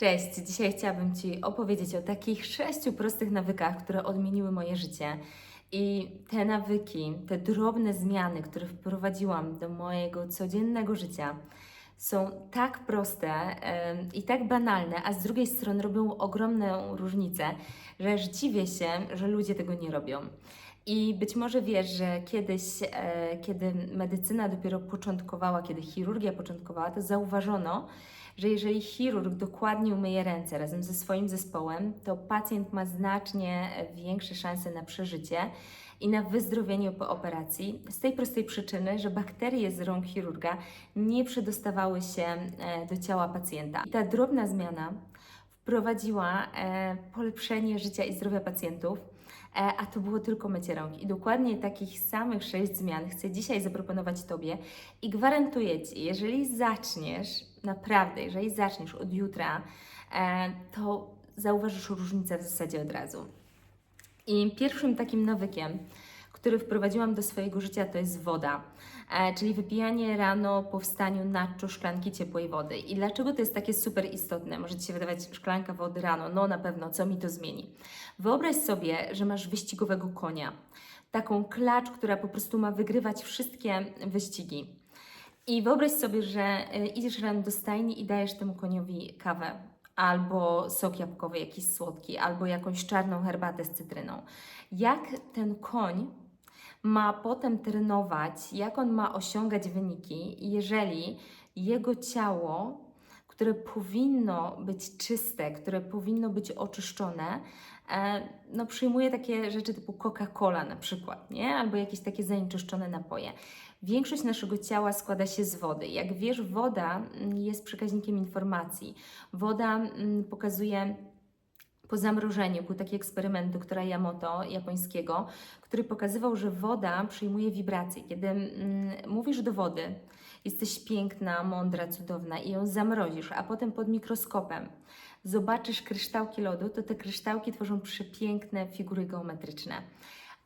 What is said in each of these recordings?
Cześć, dzisiaj chciałabym Ci opowiedzieć o takich sześciu prostych nawykach, które odmieniły moje życie. I te nawyki, te drobne zmiany, które wprowadziłam do mojego codziennego życia, są tak proste i tak banalne, a z drugiej strony robią ogromną różnicę, że aż dziwię się, że ludzie tego nie robią. I być może wiesz, że kiedyś, e, kiedy medycyna dopiero początkowała, kiedy chirurgia początkowała, to zauważono, że jeżeli chirurg dokładnie umyje ręce razem ze swoim zespołem, to pacjent ma znacznie większe szanse na przeżycie i na wyzdrowienie po operacji. Z tej prostej przyczyny, że bakterie z rąk chirurga nie przedostawały się e, do ciała pacjenta. I ta drobna zmiana wprowadziła e, polepszenie życia i zdrowia pacjentów. E, a to było tylko mycie rąk. I dokładnie takich samych sześć zmian chcę dzisiaj zaproponować Tobie i gwarantuję Ci, jeżeli zaczniesz, naprawdę, jeżeli zaczniesz od jutra, e, to zauważysz różnicę w zasadzie od razu. I pierwszym takim nawykiem, który wprowadziłam do swojego życia, to jest woda, e, czyli wypijanie rano po wstaniu nadto szklanki ciepłej wody. I dlaczego to jest takie super istotne? Może Ci się wydawać szklanka wody rano, no na pewno, co mi to zmieni? Wyobraź sobie, że masz wyścigowego konia, taką klacz, która po prostu ma wygrywać wszystkie wyścigi. I wyobraź sobie, że y, idziesz rano do stajni i dajesz temu koniowi kawę, albo sok jabłkowy jakiś słodki, albo jakąś czarną herbatę z cytryną. Jak ten koń ma potem trenować, jak on ma osiągać wyniki, jeżeli jego ciało, które powinno być czyste, które powinno być oczyszczone, e, no przyjmuje takie rzeczy typu Coca-Cola na przykład, nie? Albo jakieś takie zanieczyszczone napoje. Większość naszego ciała składa się z wody. Jak wiesz, woda mm, jest przekaźnikiem informacji. Woda mm, pokazuje po zamrożeniu był taki eksperyment doktora Yamoto, japońskiego, który pokazywał, że woda przyjmuje wibracje. Kiedy mm, mówisz do wody, jesteś piękna, mądra, cudowna i ją zamrozisz, a potem pod mikroskopem zobaczysz kryształki lodu, to te kryształki tworzą przepiękne figury geometryczne.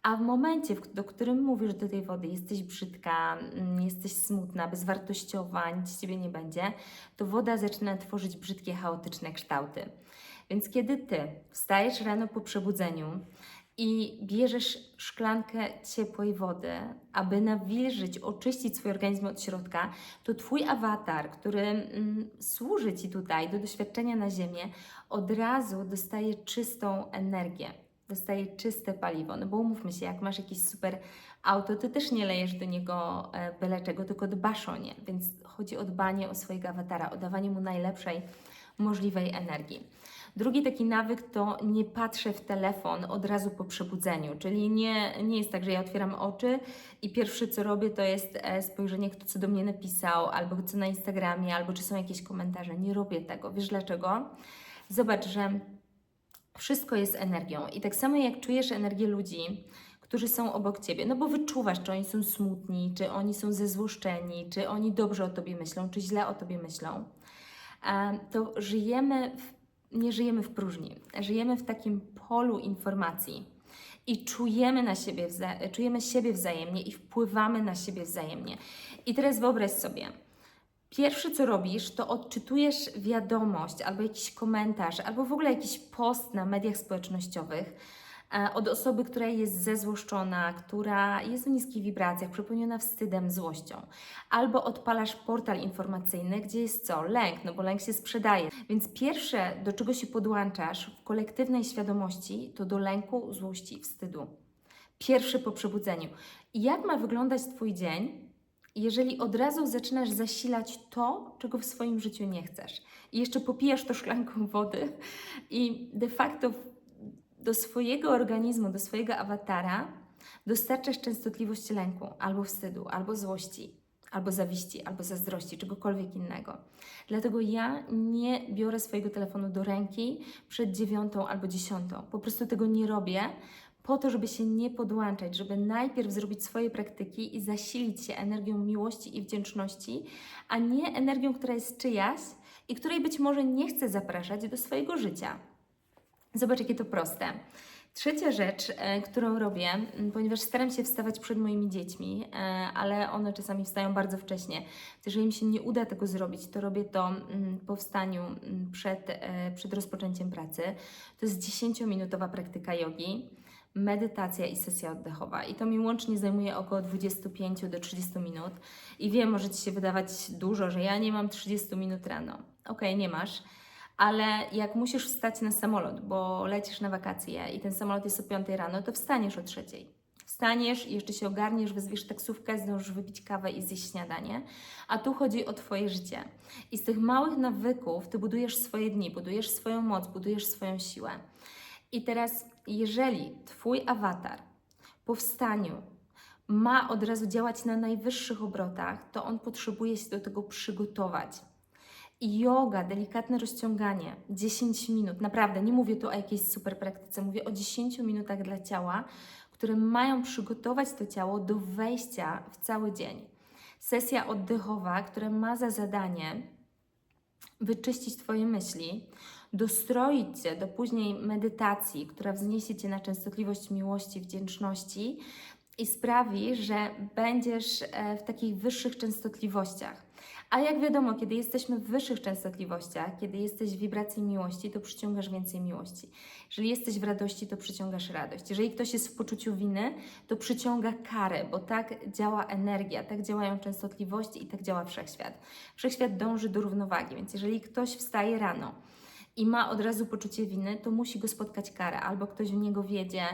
A w momencie, do którym mówisz do tej wody, jesteś brzydka, mm, jesteś smutna, bezwartościowa, nic ciebie nie będzie, to woda zaczyna tworzyć brzydkie, chaotyczne kształty. Więc kiedy ty wstajesz rano po przebudzeniu i bierzesz szklankę ciepłej wody, aby nawilżyć, oczyścić swój organizm od środka, to twój awatar, który mm, służy ci tutaj do doświadczenia na Ziemię, od razu dostaje czystą energię, dostaje czyste paliwo. No bo umówmy się, jak masz jakieś super auto, to też nie lejesz do niego e, byle czego, tylko dbasz o nie. Więc chodzi o dbanie o swojego awatara, o dawanie mu najlepszej możliwej energii. Drugi taki nawyk to nie patrzę w telefon od razu po przebudzeniu, czyli nie, nie jest tak, że ja otwieram oczy i pierwsze co robię to jest e, spojrzenie, kto co do mnie napisał, albo co na Instagramie, albo czy są jakieś komentarze. Nie robię tego. Wiesz dlaczego? Zobacz, że wszystko jest energią i tak samo jak czujesz energię ludzi, którzy są obok ciebie, no bo wyczuwasz, czy oni są smutni, czy oni są zezłoszczeni, czy oni dobrze o tobie myślą, czy źle o tobie myślą, e, to żyjemy, w, nie żyjemy w próżni, żyjemy w takim polu informacji i czujemy na siebie, czujemy siebie wzajemnie i wpływamy na siebie wzajemnie. I teraz wyobraź sobie, Pierwsze, co robisz, to odczytujesz wiadomość albo jakiś komentarz, albo w ogóle jakiś post na mediach społecznościowych e, od osoby, która jest zezłoszczona, która jest w niskich wibracjach, przepełniona wstydem, złością. Albo odpalasz portal informacyjny, gdzie jest co? Lęk, no bo lęk się sprzedaje. Więc pierwsze, do czego się podłączasz w kolektywnej świadomości, to do lęku, złości, wstydu. Pierwsze po przebudzeniu. I jak ma wyglądać Twój dzień, jeżeli od razu zaczynasz zasilać to, czego w swoim życiu nie chcesz, i jeszcze popijasz to szklanką wody, i de facto do swojego organizmu, do swojego awatara dostarczasz częstotliwość lęku, albo wstydu, albo złości, albo zawiści, albo zazdrości, czegokolwiek innego. Dlatego ja nie biorę swojego telefonu do ręki przed dziewiątą albo dziesiątą. Po prostu tego nie robię, po to, żeby się nie podłączać, żeby najpierw zrobić swoje praktyki i zasilić się energią miłości i wdzięczności, a nie energią, która jest czyjaś i której być może nie chcę zapraszać do swojego życia. Zobacz, jakie to proste. Trzecia rzecz, e, którą robię, ponieważ staram się wstawać przed moimi dziećmi, e, ale one czasami wstają bardzo wcześnie. Jeżeli mi się nie uda tego zrobić, to robię to po wstaniu przed, e, przed rozpoczęciem pracy. To jest 10-minutowa praktyka jogi, medytacja i sesja oddechowa. I to mi łącznie zajmuje około 25 do 30 minut. I wiem, może Ci się wydawać dużo, że ja nie mam 30 minut rano. Okej, nie masz ale jak musisz wstać na samolot, bo lecisz na wakacje i ten samolot jest o 5 rano, to wstaniesz o 3. Wstaniesz, jeszcze się ogarniesz, wezwiesz taksówkę, zdążysz wypić kawę i zjeść śniadanie. A tu chodzi o Twoje życie. I z tych małych nawyków Ty budujesz swoje dni, budujesz swoją moc, budujesz swoją siłę. I teraz, jeżeli Twój awatar po wstaniu ma od razu działać na najwyższych obrotach, to on potrzebuje się do tego przygotować. Yoga, delikatne rozciąganie, 10 minut, naprawdę, nie mówię tu o jakiejś super praktyce, mówię o 10 minutach dla ciała, które mają przygotować to ciało do wejścia w cały dzień. Sesja oddechowa, która ma za zadanie wyczyścić Twoje myśli, dostroić Cię do później medytacji, która wzniesie Cię na częstotliwość miłości, wdzięczności i sprawi, że będziesz e, w takich wyższych częstotliwościach. A jak wiadomo, kiedy jesteśmy w wyższych częstotliwościach, kiedy jesteś w wibracji miłości, to przyciągasz więcej miłości. Jeżeli jesteś w radości, to przyciągasz radość. Jeżeli ktoś jest w poczuciu winy, to przyciąga karę, bo tak działa energia, tak działają częstotliwości i tak działa wszechświat. Wszechświat dąży do równowagi, więc jeżeli ktoś wstaje rano, i ma od razu poczucie winy, to musi go spotkać kara, albo ktoś w niego wiedzie,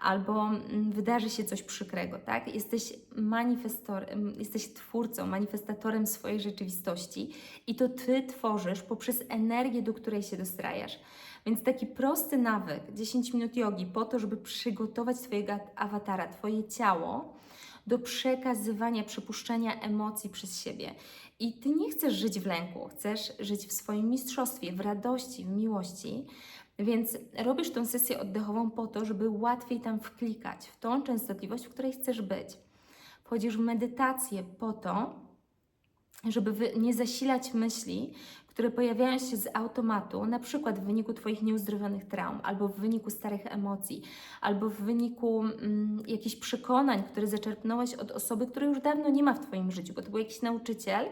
albo mm, wydarzy się coś przykrego, tak? Jesteś manifestorem, jesteś twórcą, manifestatorem swojej rzeczywistości i to Ty tworzysz poprzez energię, do której się dostrajasz. Więc taki prosty nawyk, 10 minut jogi, po to, żeby przygotować Twojego awatara, Twoje ciało do przekazywania, przepuszczenia emocji przez siebie. I ty nie chcesz żyć w lęku, chcesz żyć w swoim mistrzostwie, w radości, w miłości. Więc robisz tą sesję oddechową po to, żeby łatwiej tam wklikać w tą częstotliwość, w której chcesz być. Wchodzisz w medytację po to, żeby nie zasilać myśli, które pojawiają się z automatu, na przykład w wyniku Twoich nieuzdrowionych traum, albo w wyniku starych emocji, albo w wyniku mm, jakichś przekonań, które zaczerpnąłeś od osoby, której już dawno nie ma w Twoim życiu, bo to był jakiś nauczyciel,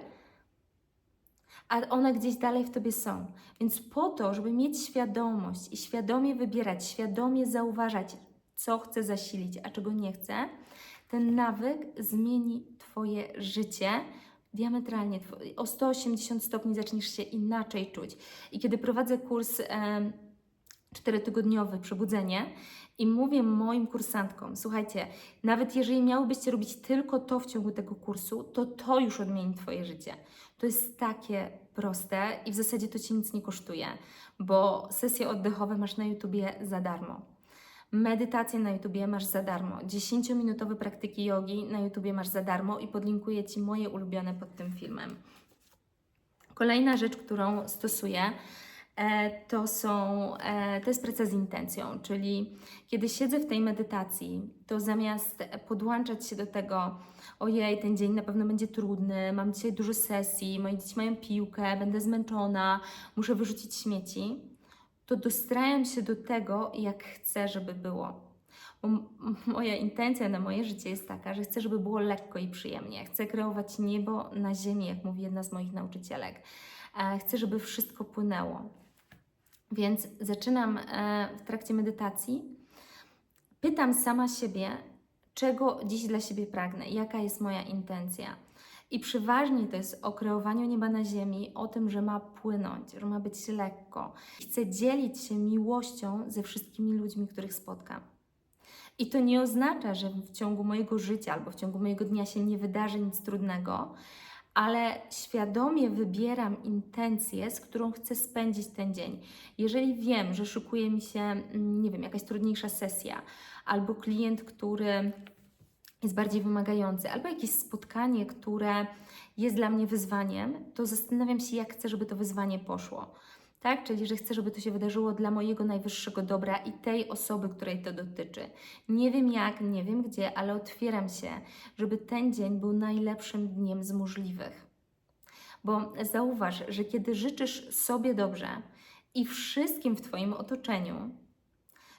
a one gdzieś dalej w Tobie są. Więc po to, żeby mieć świadomość i świadomie wybierać, świadomie zauważać, co chcę zasilić, a czego nie chcę, ten nawyk zmieni Twoje życie diametralnie. O 180 stopni zaczniesz się inaczej czuć. I kiedy prowadzę kurs czterotygodniowy Przebudzenie i mówię moim kursantkom, słuchajcie, nawet jeżeli miałybyście robić tylko to w ciągu tego kursu, to to już odmieni Twoje życie. To jest takie proste i w zasadzie to Ci nic nie kosztuje, bo sesje oddechowe masz na YouTubie za darmo. Medytacje na YouTubie masz za darmo. 10-minutowe praktyki jogi na YouTubie masz za darmo i podlinkuję Ci moje ulubione pod tym filmem. Kolejna rzecz, którą stosuję, E, to, są, e, to jest praca z intencją, czyli kiedy siedzę w tej medytacji, to zamiast podłączać się do tego, ojej, ten dzień na pewno będzie trudny, mam dzisiaj dużo sesji, moje dzieci mają piłkę, będę zmęczona, muszę wyrzucić śmieci, to dostrajam się do tego, jak chcę, żeby było. Bo moja intencja na moje życie jest taka, że chcę, żeby było lekko i przyjemnie. Chcę kreować niebo na ziemi, jak mówi jedna z moich nauczycielek. E, chcę, żeby wszystko płynęło. Więc zaczynam e, w trakcie medytacji, pytam sama siebie, czego dziś dla siebie pragnę, jaka jest moja intencja. I przeważnie to jest o kreowaniu nieba na ziemi, o tym, że ma płynąć, że ma być lekko. Chcę dzielić się miłością ze wszystkimi ludźmi, których spotkam. I to nie oznacza, że w ciągu mojego życia albo w ciągu mojego dnia się nie wydarzy nic trudnego, ale świadomie wybieram intencję, z którą chcę spędzić ten dzień. Jeżeli wiem, że szykuje mi się, mm, nie wiem, jakaś trudniejsza sesja, albo klient, który jest bardziej wymagający, albo jakieś spotkanie, które jest dla mnie wyzwaniem, to zastanawiam się, jak chcę, żeby to wyzwanie poszło tak? Czyli, że chcę, żeby to się wydarzyło dla mojego najwyższego dobra i tej osoby, której to dotyczy. Nie wiem jak, nie wiem gdzie, ale otwieram się, żeby ten dzień był najlepszym dniem z możliwych. Bo zauważ, że kiedy życzysz sobie dobrze i wszystkim w Twoim otoczeniu,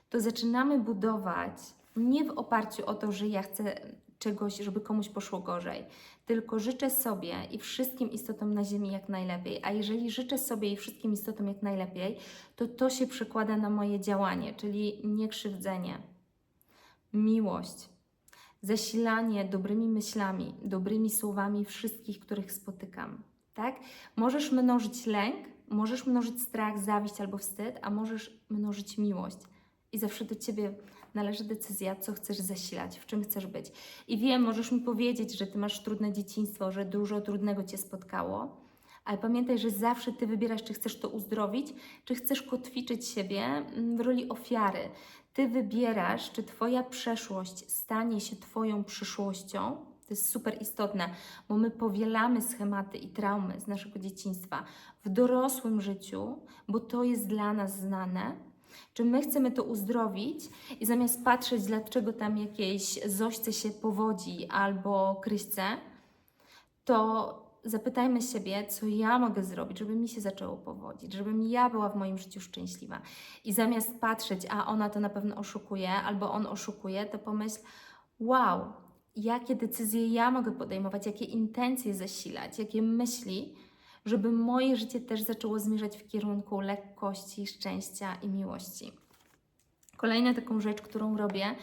to zaczynamy budować nie w oparciu o to, że ja chcę czegoś, żeby komuś poszło gorzej, tylko życzę sobie i wszystkim istotom na Ziemi jak najlepiej. A jeżeli życzę sobie i wszystkim istotom jak najlepiej, to to się przekłada na moje działanie, czyli niekrzywdzenie, miłość, zasilanie dobrymi myślami, dobrymi słowami wszystkich, których spotykam. Tak? Możesz mnożyć lęk, możesz mnożyć strach, zawiść albo wstyd, a możesz mnożyć miłość. I zawsze do Ciebie należy decyzja, co chcesz zasilać, w czym chcesz być. I wiem, możesz mi powiedzieć, że Ty masz trudne dzieciństwo, że dużo trudnego Cię spotkało, ale pamiętaj, że zawsze Ty wybierasz, czy chcesz to uzdrowić, czy chcesz kotwiczyć siebie mm, w roli ofiary. Ty wybierasz, czy Twoja przeszłość stanie się Twoją przyszłością. To jest super istotne, bo my powielamy schematy i traumy z naszego dzieciństwa w dorosłym życiu, bo to jest dla nas znane. Czy my chcemy to uzdrowić i zamiast patrzeć, dlaczego tam jakiejś zośce się powodzi albo kryśce, to zapytajmy siebie, co ja mogę zrobić, żeby mi się zaczęło powodzić, żebym ja była w moim życiu szczęśliwa. I zamiast patrzeć, a ona to na pewno oszukuje, albo on oszukuje, to pomyśl, wow, jakie decyzje ja mogę podejmować, jakie intencje zasilać, jakie myśli, żeby moje życie też zaczęło zmierzać w kierunku lekkości, szczęścia i miłości. Kolejna taką rzecz, którą robię,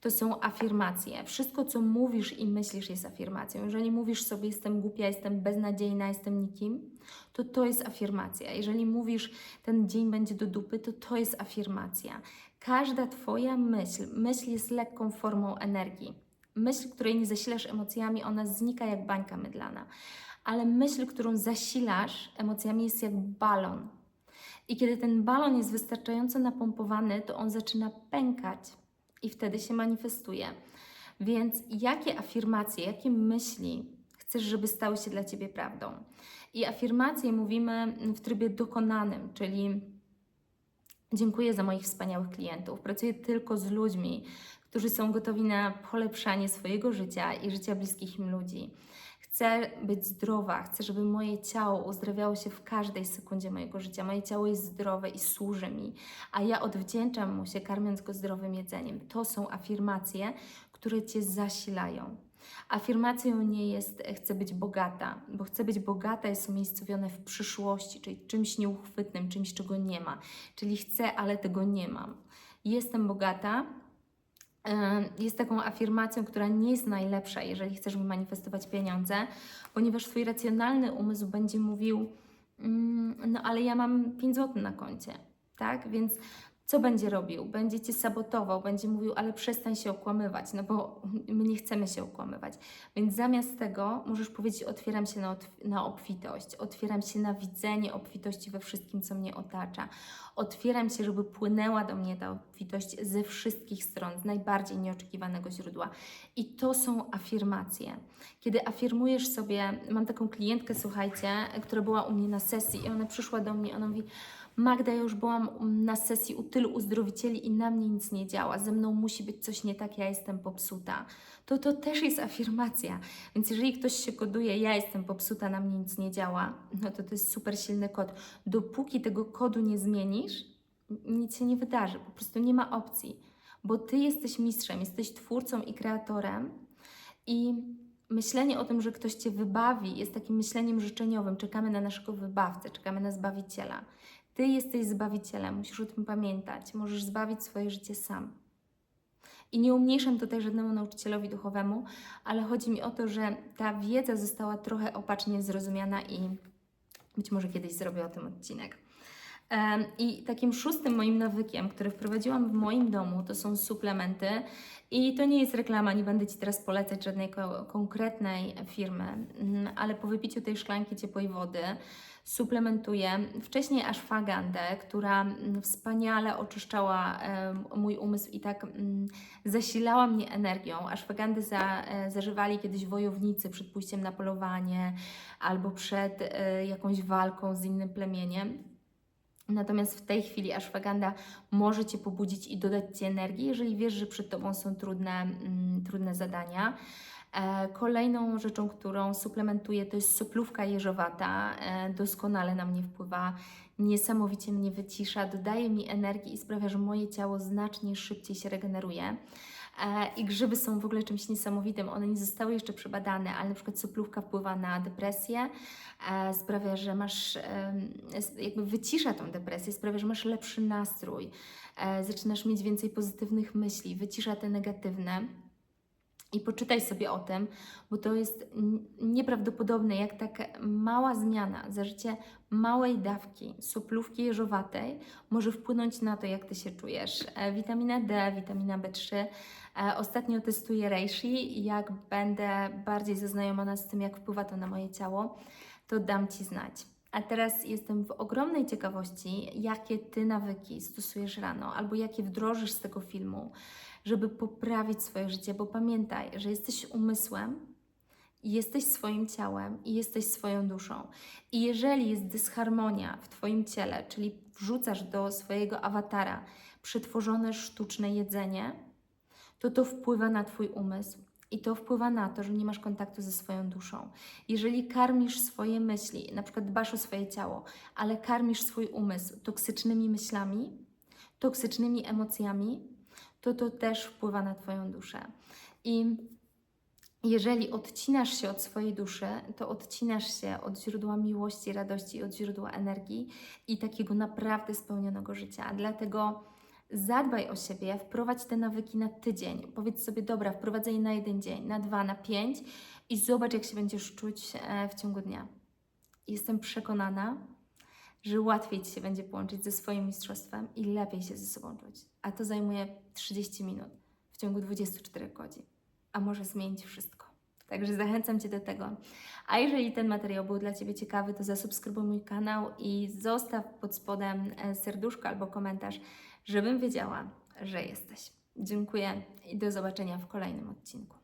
to są afirmacje. Wszystko, co mówisz i myślisz, jest afirmacją. Jeżeli mówisz sobie, jestem głupia, jestem beznadziejna, jestem nikim, to to jest afirmacja. Jeżeli mówisz, ten dzień będzie do dupy, to to jest afirmacja. Każda Twoja myśl, myśl jest lekką formą energii. Myśl, której nie zasilasz emocjami, ona znika jak bańka mydlana. Ale myśl, którą zasilasz emocjami, jest jak balon. I kiedy ten balon jest wystarczająco napompowany, to on zaczyna pękać i wtedy się manifestuje. Więc jakie afirmacje, jakie myśli chcesz, żeby stały się dla Ciebie prawdą? I afirmacje mówimy w trybie dokonanym, czyli dziękuję za moich wspaniałych klientów. Pracuję tylko z ludźmi, którzy są gotowi na polepszanie swojego życia i życia bliskich im ludzi. Chcę być zdrowa, chcę, żeby moje ciało uzdrawiało się w każdej sekundzie mojego życia. Moje ciało jest zdrowe i służy mi, a ja odwdzięczam mu się, karmiąc go zdrowym jedzeniem. To są afirmacje, które cię zasilają. Afirmacją nie jest chcę być bogata, bo chcę być bogata jest umiejscowione w przyszłości, czyli czymś nieuchwytnym, czymś, czego nie ma. Czyli chcę, ale tego nie mam. Jestem bogata, jest taką afirmacją, która nie jest najlepsza, jeżeli chcesz manifestować pieniądze, ponieważ Twój racjonalny umysł będzie mówił, mm, no ale ja mam 5 zł na koncie, tak? Więc co będzie robił? Będzie cię sabotował, będzie mówił, ale przestań się okłamywać, no bo my nie chcemy się okłamywać. Więc zamiast tego możesz powiedzieć: Otwieram się na, na obfitość, otwieram się na widzenie obfitości we wszystkim, co mnie otacza. Otwieram się, żeby płynęła do mnie ta obfitość ze wszystkich stron, z najbardziej nieoczekiwanego źródła. I to są afirmacje. Kiedy afirmujesz sobie, mam taką klientkę, słuchajcie, która była u mnie na sesji i ona przyszła do mnie, ona mówi, Magda, ja już byłam na sesji u tylu uzdrowicieli i na mnie nic nie działa. Ze mną musi być coś nie tak, ja jestem popsuta. To to też jest afirmacja. Więc jeżeli ktoś się koduje, ja jestem popsuta, na mnie nic nie działa, no to to jest super silny kod. Dopóki tego kodu nie zmienisz, nic się nie wydarzy. Po prostu nie ma opcji. Bo Ty jesteś mistrzem, jesteś twórcą i kreatorem i myślenie o tym, że ktoś Cię wybawi, jest takim myśleniem życzeniowym. Czekamy na naszego wybawcę, czekamy na Zbawiciela. Ty jesteś Zbawicielem, musisz o tym pamiętać. Możesz zbawić swoje życie sam. I nie umniejszam tutaj żadnemu nauczycielowi duchowemu, ale chodzi mi o to, że ta wiedza została trochę opacznie zrozumiana i być może kiedyś zrobię o tym odcinek. I takim szóstym moim nawykiem, który wprowadziłam w moim domu, to są suplementy. I to nie jest reklama, nie będę Ci teraz polecać żadnej konkretnej firmy, mm, ale po wypiciu tej szklanki ciepłej wody suplementuję wcześniej ashwagandę, która mm, wspaniale oczyszczała mój umysł i tak mm, zasilała mnie energią. Ashwagandy za, e, zażywali kiedyś wojownicy przed pójściem na polowanie albo przed e, jakąś walką z innym plemieniem. Natomiast w tej chwili ashwagandha może Cię pobudzić i dodać Ci energii, jeżeli wiesz, że przed Tobą są trudne, mm, trudne zadania. E, Kolejną rzeczą, którą suplementuję, to jest soplówka jeżowata. E, Doskonale na mnie wpływa, niesamowicie mnie wycisza, dodaje mi energii i sprawia, że moje ciało znacznie szybciej się regeneruje. E, I grzyby są w ogóle czymś niesamowitym. One nie zostały jeszcze przebadane, ale na przykład soplówka wpływa na depresję, e, sprawia, że masz, jakby wycisza tą depresję, sprawia, że masz lepszy nastrój, e, zaczynasz mieć więcej pozytywnych myśli, wycisza te negatywne. I poczytaj sobie o tym, bo to jest nieprawdopodobne, jak taka mała zmiana, zażycie małej dawki soplówki jeżowatej może wpłynąć na to, jak Ty się czujesz. E, Witamina D, witamina B3. E, Ostatnio testuję reishi jak będę bardziej zaznajomiona z tym, jak wpływa to na moje ciało, to dam Ci znać. A teraz jestem w ogromnej ciekawości, jakie Ty nawyki stosujesz rano albo jakie wdrożysz z tego filmu, żeby poprawić swoje życie, bo pamiętaj, że jesteś umysłem, jesteś swoim ciałem i jesteś swoją duszą. I jeżeli jest dysharmonia w Twoim ciele, czyli wrzucasz do swojego awatara przetworzone sztuczne jedzenie, to to wpływa na Twój umysł. I to wpływa na to, że nie masz kontaktu ze swoją duszą. Jeżeli karmisz swoje myśli, na przykład dbasz o swoje ciało, ale karmisz swój umysł toksycznymi myślami, toksycznymi emocjami, to to też wpływa na Twoją duszę. I jeżeli odcinasz się od swojej duszy, to odcinasz się od źródła miłości, radości, od źródła energii i takiego naprawdę spełnionego życia. Dlatego zadbaj o siebie, wprowadź te nawyki na tydzień. Powiedz sobie, dobra, wprowadzę je na jeden dzień, na dwa, na pięć i zobacz, jak się będziesz czuć e, w ciągu dnia. Jestem przekonana, że łatwiej Ci się będzie połączyć ze swoim mistrzostwem i lepiej się ze sobą czuć. A to zajmuje 30 minut w ciągu 24 godzin a może zmienić wszystko. Także zachęcam Cię do tego. A jeżeli ten materiał był dla Ciebie ciekawy, to zasubskrybuj mój kanał i zostaw pod spodem e, serduszko albo komentarz, żebym wiedziała, że jesteś. Dziękuję i do zobaczenia w kolejnym odcinku.